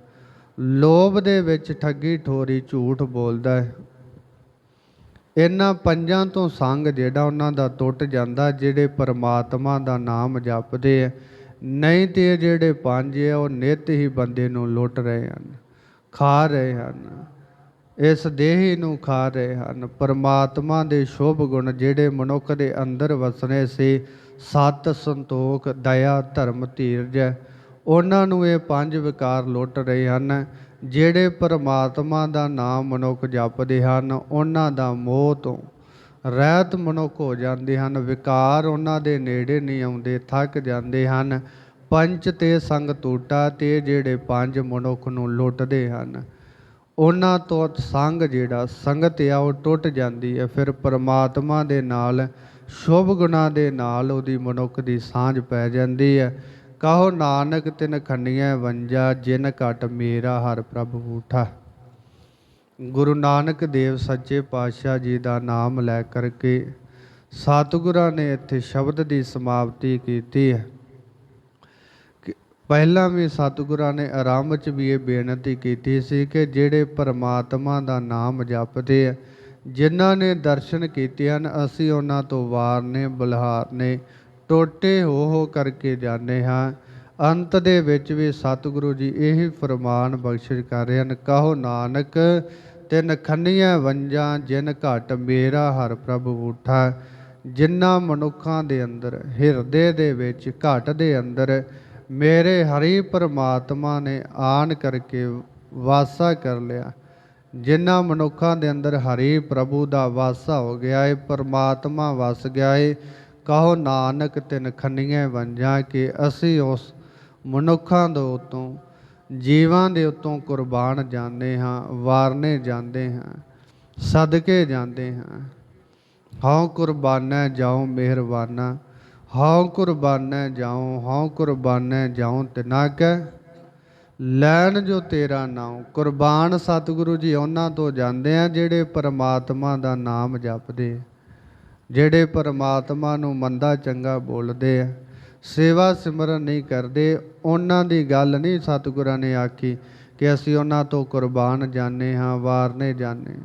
ਲੋਭ ਦੇ ਵਿੱਚ ਠੱਗੀ ਠੋਰੀ ਝੂਠ ਬੋਲਦਾ ਹੈ। ਇਹਨਾਂ ਪੰਜਾਂ ਤੋਂ ਸੰਗ ਜਿਹੜਾ ਉਹਨਾਂ ਦਾ ਟੁੱਟ ਜਾਂਦਾ, ਜਿਹੜੇ ਪਰਮਾਤਮਾ ਦਾ ਨਾਮ ਜਪਦੇ ਆ, ਨਹੀਂ ਤੇ ਇਹ ਜਿਹੜੇ ਪੰਜ ਆ, ਉਹ ਨਿਤ ਹੀ ਬੰਦੇ ਨੂੰ ਲੁੱਟ ਰਹੇ ਹਨ, ਖਾ ਰਹੇ ਹਨ, ਇਸ ਦੇਹੀ ਨੂੰ ਖਾ ਰਹੇ ਹਨ। ਪਰਮਾਤਮਾ ਦੇ ਸ਼ੁਭ ਗੁਣ ਜਿਹੜੇ ਮਨੁੱਖ ਦੇ ਅੰਦਰ ਵਸਣੇ ਸੀ, ਸਤ ਸੰਤੋਖ, ਦਇਆ, ਧਰਮ, ਧੀਰਜ, ਉਹਨਾਂ ਨੂੰ ਇਹ ਪੰਜ ਵਿਕਾਰ ਲੁੱਟ ਰਹੇ ਹਨ। ਜਿਹੜੇ ਪਰਮਾਤਮਾ ਦਾ ਨਾਮ ਮਨੁੱਖ ਜਪਦੇ ਹਨ, ਉਹਨਾਂ ਦਾ ਮੋਹ ਤੋਂ ਰਹਿਤ ਮਨੁੱਖ ਹੋ ਜਾਂਦੇ ਹਨ, ਵਿਕਾਰ ਉਹਨਾਂ ਦੇ ਨੇੜੇ ਨਹੀਂ ਆਉਂਦੇ, ਥੱਕ ਜਾਂਦੇ ਹਨ। ਪੰਚ ਤੇ ਸੰਗ ਟੂਟਾ ਤੇ ਜਿਹੜੇ ਪੰਜ ਮਨੁੱਖ ਨੂੰ ਲੁੱਟਦੇ ਹਨ, ਉਹਨਾਂ ਤੋਂ ਸੰਗ ਜਿਹੜਾ ਸੰਗਤ ਆ ਉਹ ਟੁੱਟ ਜਾਂਦੀ ਹੈ। ਫਿਰ ਪਰਮਾਤਮਾ ਦੇ ਨਾਲ, ਸ਼ੁਭ ਗੁਣਾ ਦੇ ਨਾਲ ਉਹਦੀ ਮਨੁੱਖ ਦੀ ਸਾਂਝ ਪੈ ਜਾਂਦੀ ਹੈ। ਕਹੋ ਨਾਨਕ ਤਿਨ ਖੰਡੀਆਂ ਵੰਜਾ, ਜਿਨ ਘਟ ਮੇਰਾ ਹਰ ਪ੍ਰਭ ਬੂਠਾ। ਗੁਰੂ ਨਾਨਕ ਦੇਵ ਸੱਚੇ ਪਾਤਸ਼ਾਹ ਜੀ ਦਾ ਨਾਮ ਲੈ ਕਰਕੇ ਸਤਿਗੁਰਾਂ ਨੇ ਇੱਥੇ ਸ਼ਬਦ ਦੀ ਸਮਾਪਤੀ ਕੀਤੀ ਹੈ। ਕਿ ਪਹਿਲਾਂ ਵੀ ਸਤਿਗੁਰਾਂ ਨੇ ਆਰੰਭ 'ਚ ਵੀ ਇਹ ਬੇਨਤੀ ਕੀਤੀ ਸੀ ਕਿ ਜਿਹੜੇ ਪਰਮਾਤਮਾ ਦਾ ਨਾਮ ਜਪਦੇ ਆ, ਜਿਨ੍ਹਾਂ ਨੇ ਦਰਸ਼ਨ ਕੀਤੇ ਹਨ, ਅਸੀਂ ਉਹਨਾਂ ਤੋਂ ਵਾਰ ਨੇ ਬਲਹਾਰ ਨੇ ਟੋਟੇ ਹੋ ਹੋ ਕਰਕੇ ਜਾਂਦੇ ਹਾਂ। ਅੰਤ ਦੇ ਵਿੱਚ ਵੀ ਸਤਿਗੁਰੂ ਜੀ ਇਹੀ ਫਰਮਾਨ ਬਖਸ਼ਿਸ਼ ਕਰ ਰਹੇ ਹਨ, ਕਹੋ ਨਾਨਕ, ਤਿੰਨ ਖੰਨੀਆਂ ਵੰਜਾਂ, ਜਿਨ ਘਟ ਮੇਰਾ ਹਰ ਪ੍ਰਭ ਉਠਾ ਜਿਨ੍ਹਾਂ ਮਨੁੱਖਾਂ ਦੇ ਅੰਦਰ, ਹਿਰਦੇ ਦੇ ਵਿੱਚ ਘਟ ਦੇ ਅੰਦਰ, ਮੇਰੇ ਹਰੀ ਪਰਮਾਤਮਾ ਨੇ ਆਣ ਕਰਕੇ ਵਾਸਾ ਕਰ ਲਿਆ। ਜਿਨ੍ਹਾਂ ਮਨੁੱਖਾਂ ਦੇ ਅੰਦਰ ਹਰੀ ਪ੍ਰਭੂ ਦਾ ਵਾਸਾ ਹੋ ਗਿਆ ਹੈ ਪਰਮਾਤਮਾ ਵਸ ਗਿਆ ਹੈ ਕਹੋ ਨਾਨਕ ਤਿਨ ਖੰਨੀਆਂ ਵੰਜਾਂ ਕਿ ਅਸੀਂ ਉਸ ਮਨੁੱਖਾਂ ਦੇ ਉਤੋਂ, ਜੀਵਾਂ ਦੇ ਉਤੋਂ ਕੁਰਬਾਨ ਜਾਂਦੇ ਹਾਂ, ਵਾਰਨੇ ਜਾਂਦੇ ਹਾਂ, ਸਦਕੇ ਜਾਂਦੇ ਹਾਂ। ਹਉ ਕੁਰਬਾਨਾ ਜਾਉ ਮਿਹਰਬਾਨਾ, ਹਉ ਕੁਰਬਾਨੈ ਜਾਉ, ਹਉ ਕੁਰਬਾਨੈ ਜਾਉ ਤਿਨਾ ਕੈ। ਲੈਣ ਜੋ ਤੇਰਾ ਨਾਮ ਕੁਰਬਾਨ ਸਤਿਗੁਰੂ ਜੀ ਉਹਨਾਂ ਤੋਂ ਜਾਂਦੇ ਆ ਜਿਹੜੇ ਪਰਮਾਤਮਾ ਦਾ ਨਾਮ ਜਪਦੇ ਆ। ਜਿਹੜੇ ਪਰਮਾਤਮਾ ਨੂੰ ਮੰਦਾ ਚੰਗਾ ਬੋਲਦੇ ਆ ਸੇਵਾ ਸਿਮਰਨ ਨਹੀਂ ਕਰਦੇ ਉਹਨਾਂ ਦੀ ਗੱਲ ਨਹੀਂ ਸਤਿਗੁਰਾਂ ਨੇ ਆਖੀ ਕਿ ਅਸੀਂ ਉਹਨਾਂ ਤੋਂ ਕੁਰਬਾਨ ਜਾਣੇ ਹਾਂ ਵਾਰਨੇ ਜਾਣੇ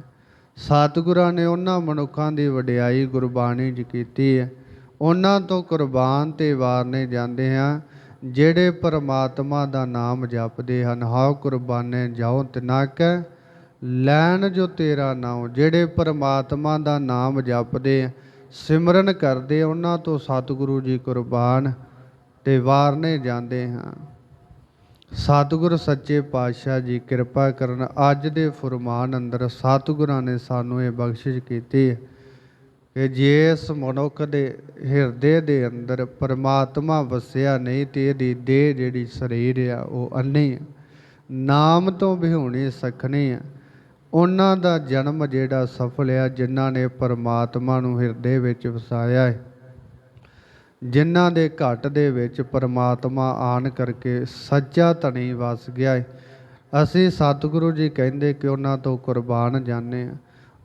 ਸਤਿਗੁਰਾਂ ਨੇ ਉਹਨਾਂ ਮਨੁੱਖਾਂ ਦੀ ਵਡਿਆਈ ਗੁਰਬਾਣੀ 'ਚ ਕੀਤੀ ਹੈ। ਉਹਨਾਂ ਤੋਂ ਕੁਰਬਾਨ ਤੇ ਵਾਰਨੇ ਜਾਂਦੇ ਹਾਂ ਜਿਹੜੇ ਪਰਮਾਤਮਾ ਦਾ ਨਾਮ ਜਪਦੇ ਹਨ। ਹਾਉ ਕੁਰਬਾਨੇ ਜਾਉ ਤਿਨਾਕੈ ਲੈਣ ਜੋ ਤੇਰਾ ਨਾਮ ਜਿਹੜੇ ਪਰਮਾਤਮਾ ਦਾ ਨਾਮ ਜਪਦੇ ਆ, ਸਿਮਰਨ ਕਰਦੇ ਉਹਨਾਂ ਤੋਂ ਸਤਿਗੁਰੂ ਜੀ ਕੁਰਬਾਨ ਤੇ ਵਾਰਨੇ ਜਾਂਦੇ ਹਾਂ। ਸਤਿਗੁਰ ਸੱਚੇ ਪਾਤਸ਼ਾਹ ਜੀ ਕਿਰਪਾ ਕਰਨ ਅੱਜ ਦੇ ਫਰਮਾਨ ਅੰਦਰ ਸਤਿਗੁਰਾਂ ਨੇ ਸਾਨੂੰ ਇਹ ਬਖਸ਼ਿਸ਼ ਕੀਤੀ ਹੈ ਕਿ ਜੇ ਇਸ ਮਨੁੱਖ ਦੇ ਹਿਰਦੇ ਦੇ ਅੰਦਰ ਪਰਮਾਤਮਾ ਵਸਿਆ ਨਹੀਂ ਤੇ ਇਹਦੀ ਦੇਹ ਜਿਹੜੀ ਸਰੀਰ ਆ ਉਹ ਅੰਨੀ ਨਾਮ ਤੋਂ ਵਿਹੂਣੀ ਸਖਣੀ ਆ। ਉਹਨਾਂ ਦਾ ਜਨਮ ਜਿਹੜਾ ਸਫਲ ਆ, ਜਿਨ੍ਹਾਂ ਨੇ ਪਰਮਾਤਮਾ ਨੂੰ ਹਿਰਦੇ ਵਿੱਚ ਵਸਾਇਆ ਹੈ ਜਿਨ੍ਹਾਂ ਦੇ ਘਟ ਦੇ ਵਿੱਚ ਪਰਮਾਤਮਾ ਆਣ ਕਰਕੇ ਸੱਚਾ ਧਣੀ ਵਸ ਗਿਆ ਹੈ ਅਸੀਂ ਸਤਿਗੁਰੂ ਜੀ ਕਹਿੰਦੇ ਕਿ ਉਹਨਾਂ ਤੋਂ ਕੁਰਬਾਨ ਜਾਣੇ ਆ,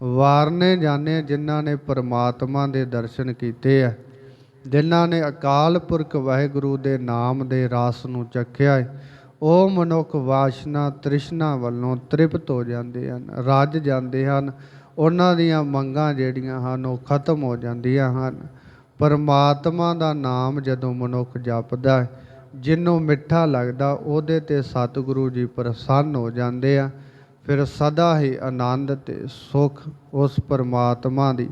ਵਾਰਨੇ ਜਾਣੇ ਜਿਨ੍ਹਾਂ ਨੇ ਪਰਮਾਤਮਾ ਦੇ ਦਰਸ਼ਨ ਕੀਤੇ ਆ, ਜਿਨ੍ਹਾਂ ਨੇ ਅਕਾਲ ਪੁਰਖ ਵਾਹਿਗੁਰੂ ਦੇ ਨਾਮ ਦੇ ਰਾਸ ਨੂੰ ਚੱਖਿਆ ਹੈ ਉਹ ਮਨੁੱਖ ਵਾਸ਼ਨਾ ਤ੍ਰਿਸ਼ਨਾ ਵੱਲੋਂ ਤ੍ਰਿਪਤ ਹੋ ਜਾਂਦੇ ਹਨ, ਰੱਜ ਜਾਂਦੇ ਹਨ। ਉਹਨਾਂ ਦੀਆਂ ਮੰਗਾਂ ਜਿਹੜੀਆਂ ਹਨ, ਉਹ ਖਤਮ ਹੋ ਜਾਂਦੀਆਂ ਹਨ। ਪਰਮਾਤਮਾ ਦਾ ਨਾਮ ਜਦੋਂ ਮਨੁੱਖ ਜਪਦਾ ਹੈ ਜਿਹਨੂੰ ਮਿੱਠਾ ਲੱਗਦਾ, ਉਹਦੇ ਤੇ ਸਤਿਗੁਰੂ ਜੀ ਪ੍ਰਸੰਨ ਹੋ ਜਾਂਦੇ ਆ। ਫਿਰ ਸਦਾ ਹੀ ਆਨੰਦ ਤੇ ਸੁਖ ਉਸ ਪਰਮਾਤਮਾ ਦੀ।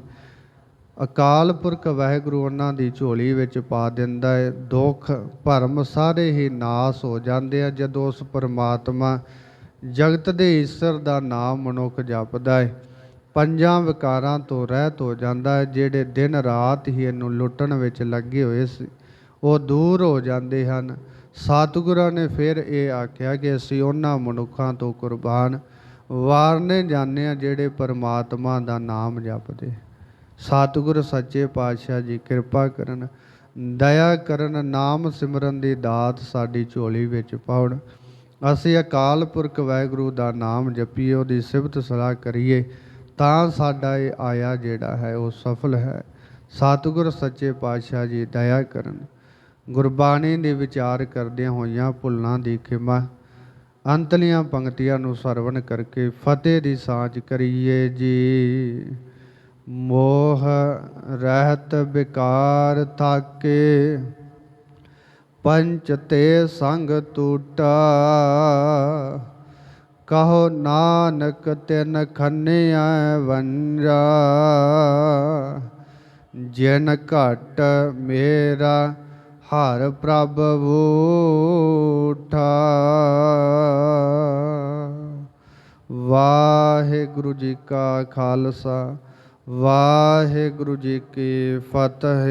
ਅਕਾਲ ਪੁਰਖ ਵਾਹਿਗੁਰੂ ਉਹਨਾਂ ਦੀ ਝੋਲੀ ਵਿੱਚ ਪਾ ਦਿੰਦਾ ਹੈ ਦੁੱਖ, ਭਰਮ ਸਾਰੇ ਹੀ ਨਾਸ ਹੋ ਜਾਂਦੇ ਆ ਜਦੋਂ ਉਸ ਪਰਮਾਤਮਾ ਜਗਤ ਦੇ ਈਸ਼ਰ ਦਾ ਨਾਮ ਮਨੁੱਖ ਜਪਦਾ ਹੈ ਪੰਜਾਂ ਵਿਕਾਰਾਂ ਤੋਂ ਰਹਿਤ ਹੋ ਜਾਂਦਾ ਹੈ ਜਿਹੜੇ ਦਿਨ ਰਾਤ ਹੀ ਇਹਨੂੰ ਲੁੱਟਣ ਵਿੱਚ ਲੱਗੇ ਹੋਏ ਸੀ, ਉਹ ਦੂਰ ਹੋ ਜਾਂਦੇ ਹਨ। ਸਤਿਗੁਰਾਂ ਨੇ ਫਿਰ ਇਹ ਆਖਿਆ ਕਿ ਅਸੀਂ ਉਹਨਾਂ ਮਨੁੱਖਾਂ ਤੋਂ ਕੁਰਬਾਨ ਵਾਰਨੇ ਜਾਂਦੇ ਆ ਜਿਹੜੇ ਪਰਮਾਤਮਾ ਦਾ ਨਾਮ ਜਪਦੇ। ਸਤਿਗੁਰ ਸੱਚੇ ਪਾਤਸ਼ਾਹ ਜੀ, ਕਿਰਪਾ ਕਰਨ, ਦਇਆ ਕਰਨ ਨਾਮ ਸਿਮਰਨ ਦੀ ਦਾਤ ਸਾਡੀ ਝੋਲੀ ਵਿੱਚ ਪਾਉਣ। ਅਸੀਂ ਅਕਾਲ ਪੁਰਖ ਵਾਹਿਗੁਰੂ ਦਾ ਨਾਮ ਜਪੀਏ, ਉਹਦੀ ਸਿਫਤ ਸਲਾਹ ਕਰੀਏ, ਤਾਂ ਸਾਡਾ ਇਹ ਆਇਆ ਜਿਹੜਾ ਹੈ, ਉਹ ਸਫਲ ਹੈ। ਸਤਿਗੁਰ ਸੱਚੇ ਪਾਤਸ਼ਾਹ ਜੀ, ਦਇਆ ਕਰਨ। ਗੁਰਬਾਣੀ ਦੇ ਵਿਚਾਰ ਕਰਦਿਆਂ ਹੋਈਆਂ ਭੁੱਲਾਂ ਦੀ ਖਿਮਾ, ਅੰਤਲੀਆਂ ਪੰਕਤੀਆਂ ਨੂੰ ਸਰਵਣ ਕਰਕੇ ਫਤਿਹ ਦੀ ਸਾਂਝ ਕਰੀਏ ਜੀ। ਮੋਹ ਰਹਿਤ ਵਿਕਾਰ ਥਾਕੇ, ਪੰਚ ਤੇ ਸੰਗ ਟੂਟਾ। ਕਹੋ ਨਾਨਕ, ਤਿਨ ਖੰਨਿਆ ਵੰਜਾ। ਜਿਨ ਘਟ ਮੇਰਾ, ਹਰ ਪ੍ਰਭ ਬੂਠਾ ਵਾਹਿਗੁਰੂ ਜੀ ਕਾ ਖਾਲਸਾ। ਵਾਹਿਗੁਰੂ ਜੀ ਕੀ ਫਤਿਹ।